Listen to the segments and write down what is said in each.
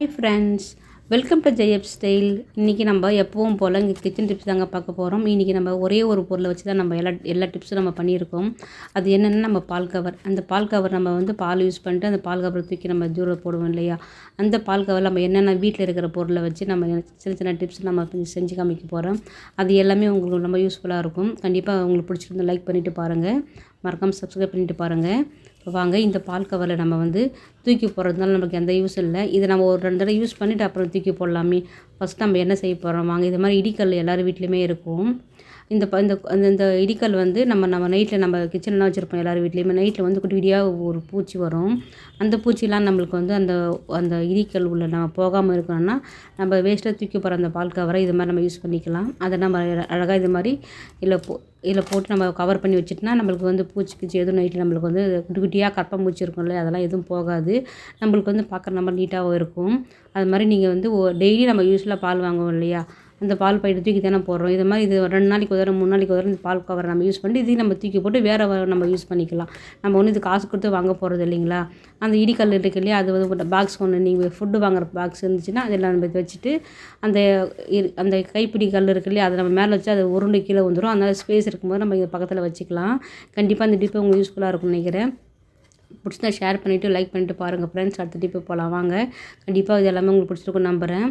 Hey friends welcome to ஜெயப் style இன்றைக்கி நம்ம எப்பவும் போல் இங்கே கிச்சன் டிப்ஸ் தாங்க பார்க்க போகிறோம் இன்றைக்கி நம்ம ஒரே ஒரு பொருளை வச்சு தான் நம்ம எல்லா எல்லா டிப்ஸும் நம்ம பண்ணியிருக்கோம். அது என்னென்னா நம்ம பால் கவர் அந்த பால் கவர் நம்ம வந்து பால் யூஸ் பண்ணிட்டு அந்த பால் கவர் தூக்கி நம்ம ஜூரில் போடுவோம் இல்லையா? அந்த பால் கவர் நம்ம என்னென்ன வீட்டில் இருக்கிற பொருளை வச்சு நம்ம சின்ன சின்ன டிப்ஸ் நம்ம செஞ்சு காமிக்க போகிறோம் அது எல்லாமே உங்களுக்கு ரொம்ப யூஸ்ஃபுல்லாக இருக்கும். கண்டிப்பாக உங்களுக்கு பிடிச்சிருந்து லைக் பண்ணிவிட்டு பாருங்கள் மறக்காமல் சப்ஸ்கிரைப் பண்ணிட்டு பாருங்கள் இப்போ வாங்க இந்த பால் கவரில் நம்ம வந்து தூக்கி போடுறதுனால நமக்கு எந்த யூஸ் இல்லை. இதை நம்ம ஒரு ரெண்டு தடவை யூஸ் பண்ணிவிட்டு அப்புறம் தூக்கி போடலாமே. ஃபஸ்ட் நம்ம என்ன செய்ய போகிறோம் வாங்க இது மாதிரி இடிக்கல் எல்லார் வீட்லேயுமே இருக்கும். இந்த ப இந்த அந்த இந்த இடிக்கல் வந்து நம்ம நம்ம நைட்டில் நம்ம கிச்சன்லாம் வச்சுருப்போம் எல்லார் வீட்லேயுமே. நைட்டில் வந்து குட்டி குட்டியாக ஒரு பூச்சி வரும். அந்த பூச்சிலாம் நம்மளுக்கு வந்து அந்த அந்த இடிக்கல் உள்ள நம்ம போகாமல் இருக்கணும்னா நம்ம வேஸ்ட்டாக தூக்கி போகிற அந்த பால் கவரை இது மாதிரி நம்ம யூஸ் பண்ணிக்கலாம். அதை நம்ம அழகாக இது மாதிரி இல்லை போ இதில் போட்டு நம்ம கவர் பண்ணி வச்சுட்டுனா நம்மளுக்கு வந்து பூச்சி கீச்சி எதுவும் நைட்டில் நம்மளுக்கு வந்து குட்டி குட்டியாக கற்பம்பூச்சி இருக்கும்ல அதெல்லாம் எதுவும் போகாது. நம்மளுக்கு வந்து பார்க்குற நம்ம நீட்டாகவும் இருக்கும். அது மாதிரி நீங்கள் வந்து டெய்லி நம்ம யூஸ்ஃபுல்லாக பால் வாங்குவோம் இல்லையா? அந்த பால் பைட்டு தூக்கி தானே போடுறோம். இது மாதிரி இது ரெண்டு நாளைக்கு ஒரு தடவை மூணு நாளைக்கு ஒரு இந்த பால் கவரை நம்ம யூஸ் பண்ணி இதையும் நம்ம தூக்கி போட்டு வேறு நம்ம யூஸ் பண்ணிக்கலாம். நம்ம ஒன்று இது காசு கொடுத்து வாங்க போகிறது இல்லைங்களா? அந்த இடிக்கல் இருக்கு இல்லையா? அது வந்து பாக்ஸ் ஒன்று நீங்கள் ஃபுட்டு வாங்குற பாக்ஸ் இருந்துச்சுன்னா அதெல்லாம் நம்ம வச்சுட்டு அந்த அந்த கைப்பிடி கல் இருக்கு இல்லையா? அதை நம்ம மேலே வச்சு அது உருண்டு கீழே வந்துடும் அதனால் ஸ்பேஸ் இருக்கும்போது நம்ம பக்கத்தில் வச்சுக்கலாம். கண்டிப்பாக அந்த டிப்பு உங்களுக்கு யூஸ்ஃபுல்லாக இருக்கும்னு நினைக்கிறேன். பிடிச்சிருந்தா ஷேர் பண்ணிவிட்டு லைக் பண்ணிட்டு பாருங்கள் ஃப்ரெண்ட்ஸ் அடுத்த டிப்பு போகலாம் வாங்க. கண்டிப்பாக இது எல்லாமே உங்களுக்கு பிடிச்சிருக்கும் நம்புகிறேன்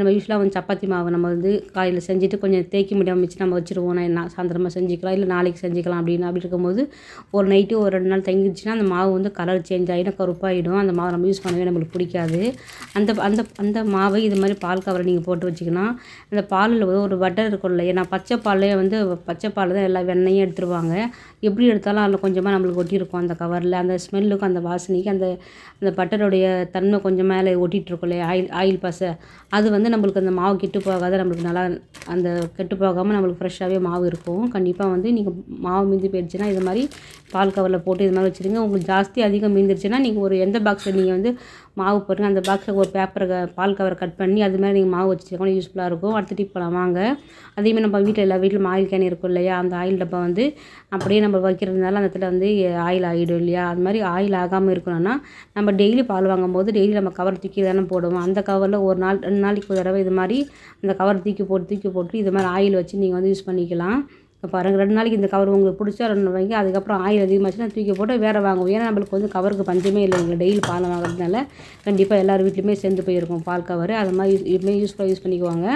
நம்ம யூஸ்வலாக வந்து சப்பாத்தி மாவு நம்ம வந்து காலையில் செஞ்சுட்டு கொஞ்சம் தேய்க்க முடியாமல் வச்சு நம்ம வச்சுருவோம். நான் சாயந்தரமாக செஞ்சுக்கலாம் இல்லை நாளைக்கு செஞ்சுக்கலாம் அப்படின்னு அப்படி இருக்கும்போது ஒரு நைட்டு ஒரு ரெண்டு நாள் தங்கிடுச்சுன்னா அந்த மாவு வந்து கலர் சேஞ்ச் ஆகிடும் கருப்பாகிடும் அந்த மாவு நம்ம யூஸ் பண்ணவே நம்மளுக்கு பிடிக்காது. அந்த அந்த அந்த மாவை இது மாதிரி பால் கவரை நீங்கள் போட்டு வச்சிங்கன்னா அந்த பாலில் ஒரு பட்டர் இருக்கும் இல்லையா நான் பச்சை பாலே வந்து பச்சை பால் தான் எல்லா வெண்ணையும் எடுத்துருவாங்க. எப்படி எடுத்தாலும் அதில் கொஞ்சமாக நம்மளுக்கு ஒட்டியிருக்கும் அந்த கவரில் அந்த ஸ்மெல்லுக்கும் அந்த வாசனைக்கு அந்த அந்த பட்டருடைய தன்மை கொஞ்சம் மேலே ஒட்டிகிட்ருக்கும் இல்லையா ஆயில் ஆயில் பசை. அது வந்து நம்மளுக்கு அந்த மாவு கெட்டு போகாத நம்மளுக்கு நல்லா அந்த கெட்டு போகாமல் நம்மளுக்கு ஃப்ரெஷ்ஷாகவே மாவு இருக்கும். கண்டிப்பாக வந்து நீங்கள் மாவு மீந்து போயிடுச்சுன்னா இது மாதிரி பால் கவரில் போட்டு இது மாதிரி வச்சுருங்க. உங்களுக்கு ஜாஸ்தி அதிகம் மீந்துருச்சுன்னா நீங்கள் ஒரு எந்த பாக்ஸில் நீங்கள் வந்து மாவு போடுங்க அந்த பாக்ஸில் ஒரு பேப்பரை பால் கவரை கட் பண்ணி அது மாதிரி நீங்கள் மாவு வச்சுருக்கோம் யூஸ்ஃபுல்லாக இருக்கும். அடுத்த டிப் போகலாம் வாங்க. அதேமாதிரி நம்ம வீட்டில் எல்லா வீட்டிலும் ஆயில் கேன் இருக்கும் இல்லையா? அந்த ஆயில் டப்பா வந்து அப்படியே நம்ம வைக்கிறதுனால அந்த இடத்துல வந்து ஆயில் ஆகிடும் இல்லையா? அது மாதிரி ஆயில் ஆகாமல் இருக்கணும்னா நம்ம டெய்லி பால் வாங்கும்போது டெய்லி நம்ம கவர் தூக்கி தானே போடுவோம். அந்த கவரில் ஒரு நாள் ரெண்டு நாளைக்கு ஒரு தடவை இது மாதிரி அந்த கவர் தூக்கி போட்டு தூக்கி போட்டு இது மாதிரி ஆயில் வச்சு நீங்கள் வந்து யூஸ் பண்ணிக்கலாம். பாருங்கள் ரெண்டு நாளைக்கு இந்த கவர் உங்களுக்கு பிடிச்சா ரெண்டு வாங்கி. அதுக்கப்புறம் ஆயில் அதிகமாச்சுன்னா தூக்கி போட்டு வேறு வாங்குவோம். ஏன்னா நம்மளுக்கு வந்து கவருக்கு பஞ்சமே இல்லை. எங்களுக்கு டெய்லி பால் வாங்குறதுனால கண்டிப்பாக எல்லார் வீட்லேயுமே சேர்ந்து போயிருக்கும் பால் கவர் அது மாதிரி இதுமாதிரி யூஸ்ஃபுல்லாக யூஸ் பண்ணிக்குவாங்க.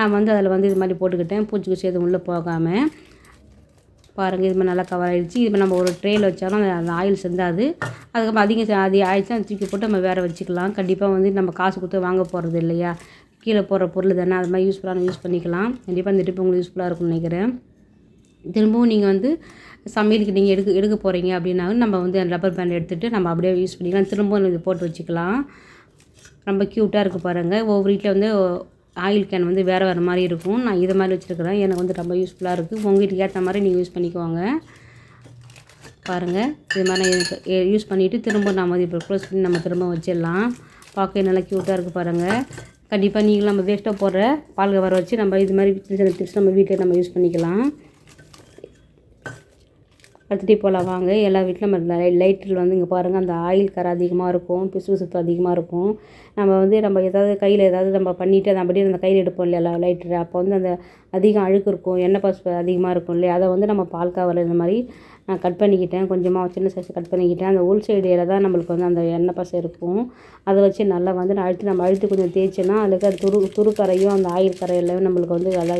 நான் வந்து அதில் வந்து இது மாதிரி போட்டுக்கிட்டேன். பூச்சிக்கு சேதம் உள்ளே போகாமல் பாருங்கள் இது மாதிரி நல்லா கவர் ஆகிடுச்சு இது நம்ம ஒரு ட்ரேயில் வச்சாலும் அந்த ஆயில் செஞ்சாது அதுக்கப்புறம் அதிகம் அது ஆயிடுச்சு தூக்கி போட்டு நம்ம வேறு வச்சுக்கலாம். கண்டிப்பாக வந்து நம்ம காசு கொடுத்து வாங்க போகிறது இல்லையா? கீழே போகிற பொருள் தானே அது மாதிரி யூஸ்ஃபுல்லாக யூஸ் பண்ணிக்கலாம். கண்டிப்பாக இந்த டிப் உங்களுக்கு யூஸ்ஃபுல்லாக இருக்கும்னு நினைக்கிறேன். திரும்பவும் நீங்கள் வந்து சமையலுக்கு நீங்கள் எடுக்க எடுக்க போகிறீங்க அப்படின்னாலும் நம்ம வந்து ரப்பர் பேண்ட் எடுத்துகிட்டு நம்ம அப்படியே யூஸ் பண்ணிக்கலாம். திரும்பவும் இது போட்டு வச்சுக்கலாம். ரொம்ப க்யூட்டாக இருக்குது பாருங்கள் ஒவ்வொரு வீட்டில் வந்து ஆயில் கேன் வந்து வேறு வேறு மாதிரி இருக்கும். நான் இதை மாதிரி வச்சுருக்கிறேன். எனக்கு வந்து ரொம்ப யூஸ்ஃபுல்லாக இருக்குது உங்கள் வீட்டுக்கு ஏற்ற மாதிரி நீங்கள் யூஸ் பண்ணிக்குவாங்க பாருங்கள் இது மாதிரி நான் யூஸ் பண்ணிவிட்டு திரும்ப நம்ம இப்போ க்ளோஸ் பண்ணி நம்ம திரும்ப வச்சிடலாம். பார்க்க நல்லா க்யூட்டாக இருக்குது பாருங்கள் கண்டிப்பாக நீங்களும் நம்ம வேஸ்ட்டாக போடுற பால் கவர் வச்சு நம்ம இது மாதிரி சின்ன சின்ன டிப்ஸ் நம்ம வீட்டில் நம்ம யூஸ் பண்ணிக்கலாம். அடுத்துட்டு போகலாம் வாங்க. எல்லா வீட்டிலும் நம்ம லைட்டில் வந்து இங்கே பாருங்கள் அந்த ஆயில் கரை அதிகமாக இருக்கும். பிசு அதிகமாக இருக்கும். நம்ம வந்து நம்ம ஏதாவது கையில் ஏதாவது நம்ம பண்ணிவிட்டு அதை அப்படியே அந்த கையில் எடுப்போம் இல்லையா? லைட்டர் அப்போ வந்து அந்த அதிகம் அழுக்கு இருக்கும். எண்ணெய் பசு அதிகமாக இருக்கும் இல்லையா? அதை வந்து நம்ம பால் கவரில் இந்த மாதிரி நான் கட் பண்ணிக்கிட்டேன். கொஞ்சமாக சின்ன சைஸ் கட் பண்ணிக்கிட்டேன். அந்த உள் சைடில் தான் நம்மளுக்கு வந்து அந்த எண்ணெய் பசை இருக்கும். அதை வச்சு நல்லா வந்து நான் அழுத்து நம்ம அழுத்து கொஞ்சம் தேய்ச்சேன்னா அதுக்கு அது துரு துரு கரையும் அந்த ஆயில் கரையெல்லாம் நம்மளுக்கு வந்து நல்லா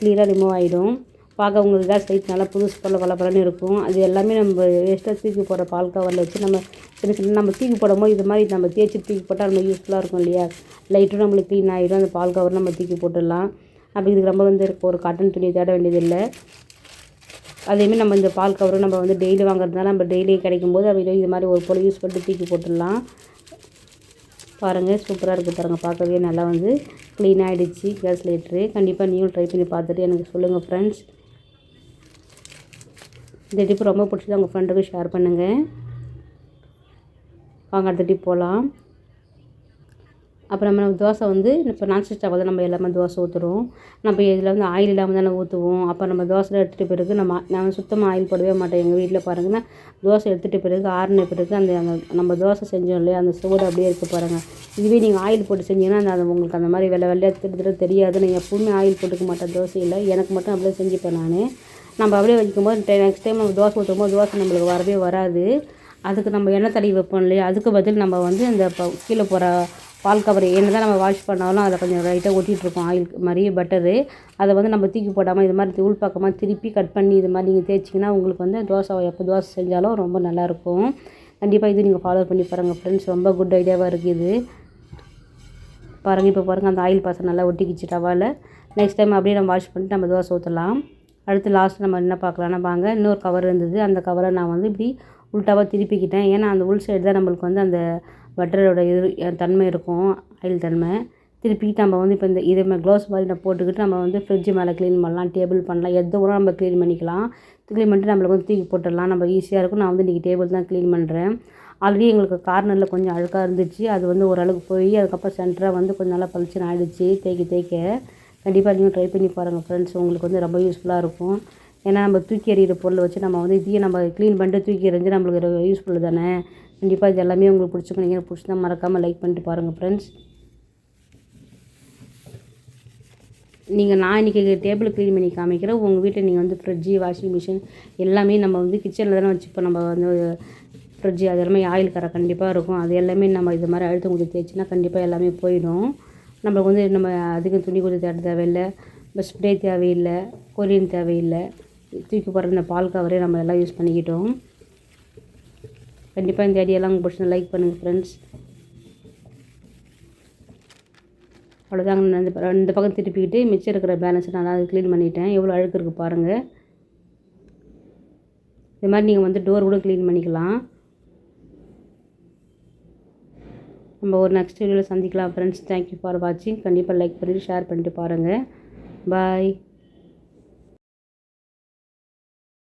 க்ளியராக ரிமூவ் ஆகிடும் பார்க்க உங்களுக்கு தான் சைஸ் நல்லா புதுசு பல பலப்பலன்னு இருக்கும். அது எல்லாமே நம்ம வேஸ்ட்டாக தூக்கி போடுற பால் கவரில் வச்சு நம்ம சின்ன சின்ன நம்ம தூக்கி போடும்போது இது மாதிரி நம்ம தேய்ச்சி தூக்கி போட்டால் நம்ம யூஸ்ஃபுல்லாக இருக்கும் இல்லையா? லைட்டும் நம்மளுக்கு க்ளீன் ஆகிடும் அந்த பால் கவர் நம்ம தூக்கி போட்டுடலாம். அப்படி இதுக்கு ரொம்ப வந்து ஒரு காட்டன் துணியை தேட வேண்டியதில்லை. அதேமாதிரி நம்ம இந்த பால் கவரும் நம்ம வந்து டெய்லி வாங்குறதுனால நம்ம டெய்லி கிடைக்கும் போது அப்படி இது மாதிரி ஒரு போல் யூஸ் பண்ணிட்டு தூக்கி போட்டுடலாம். பாருங்கள் சூப்பராக இருக்குது பாருங்கள் பார்க்கவே நல்லா வந்து க்ளீன் ஆகிடுச்சு கேஸ் லைட்ரு கண்டிப்பாக நீங்களும் ட்ரை பண்ணி பார்த்துட்டு எனக்கு சொல்லுங்கள் ஃப்ரெண்ட்ஸ் இந்த டிப் ரொம்ப பிடிச்சது உங்கள் ஃப்ரெண்டுக்கு ஷேர் பண்ணுங்கள் வாங்க அடுத்த டிப் போகலாம் அப்புறம் நம்ம தோசை வந்து இப்போ நான்ஸ்டிக் ஸ்டவ்வில் நம்ம எல்லாமே தோசை ஊற்றுறோம் நம்ம இதில் வந்து ஆயில் இல்லாமல் தானே ஊற்றுவோம் அப்போ நம்ம தோசை எடுத்துகிட்டு பிறகு நம்ம நான் சுத்தமாக ஆயில் போடவே மாட்டேன். எங்கள் வீட்டில் பாருங்கன்னா தோசை எடுத்துகிட்டு பிறகு ஆறுன பிறகு அந்த அந்த நம்ம தோசை செஞ்சோம் இல்லையா அந்த சூடு அப்படியே இருக்க பாருங்கள் இதுவே நீங்கள் ஆயில் போட்டு செஞ்சீங்கன்னா அந்த உங்களுக்கு அந்த மாதிரி வெள்ளை வெள்ளையாக திட்டு திட்டு தெரியாது. நான் எப்பவுமே ஆயில் போட்டுக்க மாட்டேன். தோசையில் எனக்கு மட்டும் அப்படியே செஞ்சுப்பேன் நான். நம்ம அப்படியே வைக்கும்போது நெக்ஸ்ட் டைம் நம்ம தோசை ஊற்றும் போது தோசை நம்மளுக்கு வரவே வராது. அதுக்கு நம்ம எண்ணெய் தடவி வைப்போம் இல்லையா? அதுக்கு பதில் நம்ம வந்து இந்த கீழே போகிற பால் கவர் என்ன தான் நம்ம வாஷ் பண்ணாலும் அதில் கொஞ்சம் லைட்டாக ஒட்டிகிட்ருக்கோம் ஆயில் மாதிரி பட்டரு அதை வந்து நம்ம தூக்கி போடாமல் இது மாதிரி உள் பக்கமாக திருப்பி கட் பண்ணி இது மாதிரி நீங்கள் தேய்ச்சிங்கன்னா உங்களுக்கு வந்து தோசை எப்போ தோசை செஞ்சாலும் ரொம்ப நல்லாயிருக்கும் கண்டிப்பாக இது நீங்கள் ஃபாலோ பண்ணி பாருங்கள் ஃப்ரெண்ட்ஸ் ரொம்ப குட் ஐடியாவாக இருக்குது இது. பாருங்கள் இப்போ பாருங்கள் அந்த ஆயில் பாசம் நல்லா ஒட்டிக்கிச்சு டவாவில் நெக்ஸ்ட் டைம் அப்படியே நம்ம வாஷ் பண்ணிட்டு நம்ம தோசை ஊற்றலாம் அடுத்து லாஸ்ட் நம்ம என்ன பார்க்கலாம்னா வாங்க இன்னொரு கவர் இருந்தது. அந்த கவரை நான் வந்து இப்படி உள்டாவாக திருப்பிக்கிட்டேன். ஏன்னா அந்த உள் சைடு தான் நம்மளுக்கு வந்து அந்த வட்டரோட இது தன்மை இருக்கும் ஆயில் தன்மை. திருப்பிக்கிட்டு நம்ம வந்து இப்போ இந்த இதே மாதிரி மாதிரி நம்ம போட்டுக்கிட்டு நம்ம வந்து ஃப்ரிட்ஜ் மேலே க்ளீன் பண்ணலாம் டேபிள் பண்ணலாம் எந்த ஊரும் நம்ம க்ளீன் பண்ணிக்கலாம். க்ளீன் பண்ணிட்டு நம்மளுக்கு வந்து தூக்கி போட்டுடலாம். நம்ம ஈஸியாக இருக்கும். நான் வந்து இன்றைக்கி டேபிள் தான் க்ளீன் பண்ணுறேன் ஆல்ரெடி எங்களுக்கு கார்னரில் கொஞ்சம் அழுக்காக இருந்துச்சு. அது வந்து ஓரளவுக்கு போய் அதுக்கப்புறம் சென்டராக வந்து கொஞ்சம் நல்லா பளிச்சுன்னு ஆகிடுச்சு தேய்க்க தேய்க்க கண்டிப்பாக நீங்கள் ட்ரை பண்ணி பாருங்கள் ஃப்ரெண்ட்ஸ் உங்களுக்கு வந்து ரொம்ப யூஸ்ஃபுல்லாக இருக்கும். ஏன்னா நம்ம தூக்கி எறிகிற பொருளை வச்சு நம்ம வந்து இதையும் நம்ம க்ளீன் பண்ணிட்டு தூக்கி எறிஞ்சு நம்மளுக்கு யூஸ்ஃபுல் தானே? கண்டிப்பாக இது எல்லாமே உங்களுக்கு பிடிச்சிக்கும் நீங்கள் பிடிச்சிருந்தா மறக்காமல் லைக் பண்ணிட்டு பாருங்கள் ஃப்ரெண்ட்ஸ் நீங்கள் நான் இன்றைக்கி டேபிள் க்ளீன் பண்ணி காமிக்கிறேன். உங்கள் வீட்டில் நீங்கள் வந்து ஃப்ரிட்ஜு வாஷிங் மிஷின் எல்லாமே நம்ம வந்து கிச்சனில் தானே வச்சுப்போம் நம்ம வந்து ஃப்ரிட்ஜு அது எல்லாமே ஆயில் கரை கண்டிப்பாக இருக்கும். அது எல்லாமே நம்ம இது மாதிரி அழுத்தம் கொடுத்து தேய்ச்சின்னா கண்டிப்பாக எல்லாமே போயிடும். நம்மளுக்கு வந்து நம்ம அதிகம் துணி கொஞ்சம் தேட தேவையில்லை ஸ்ப்ரே தேவையில்லை கொரியன் தேவையில்லை தூக்கி போடுற இந்த பால் கவரே நம்ம எல்லாம் யூஸ் பண்ணிக்கிட்டோம். கண்டிப்பாக இந்த ஐடியாலாம் உங்கள் பிடிச்சா லைக் பண்ணுங்கள் ஃப்ரெண்ட்ஸ் அவ்வளோதாங்க நான் இந்த ப- பக்கம் திருப்பிக்கிட்டு மிச்சம் இருக்கிற பேலன்ஸை நல்லா க்ளீன் பண்ணிட்டேன். எவ்வளோ அழுக்கு இருக்குது பாருங்கள் இது மாதிரி நீங்கள் வந்து டோர் கூட க்ளீன் பண்ணிக்கலாம். நம்ம ஒரு நெக்ஸ்ட் வீடியோவில் சந்திக்கலாம் ஃப்ரெண்ட்ஸ் தேங்க்யூ ஃபார் வாட்சிங் கண்டிப்பாக லைக் பண்ணிட்டு ஷேர் பண்ணிட்டு பாருங்கள் பாய்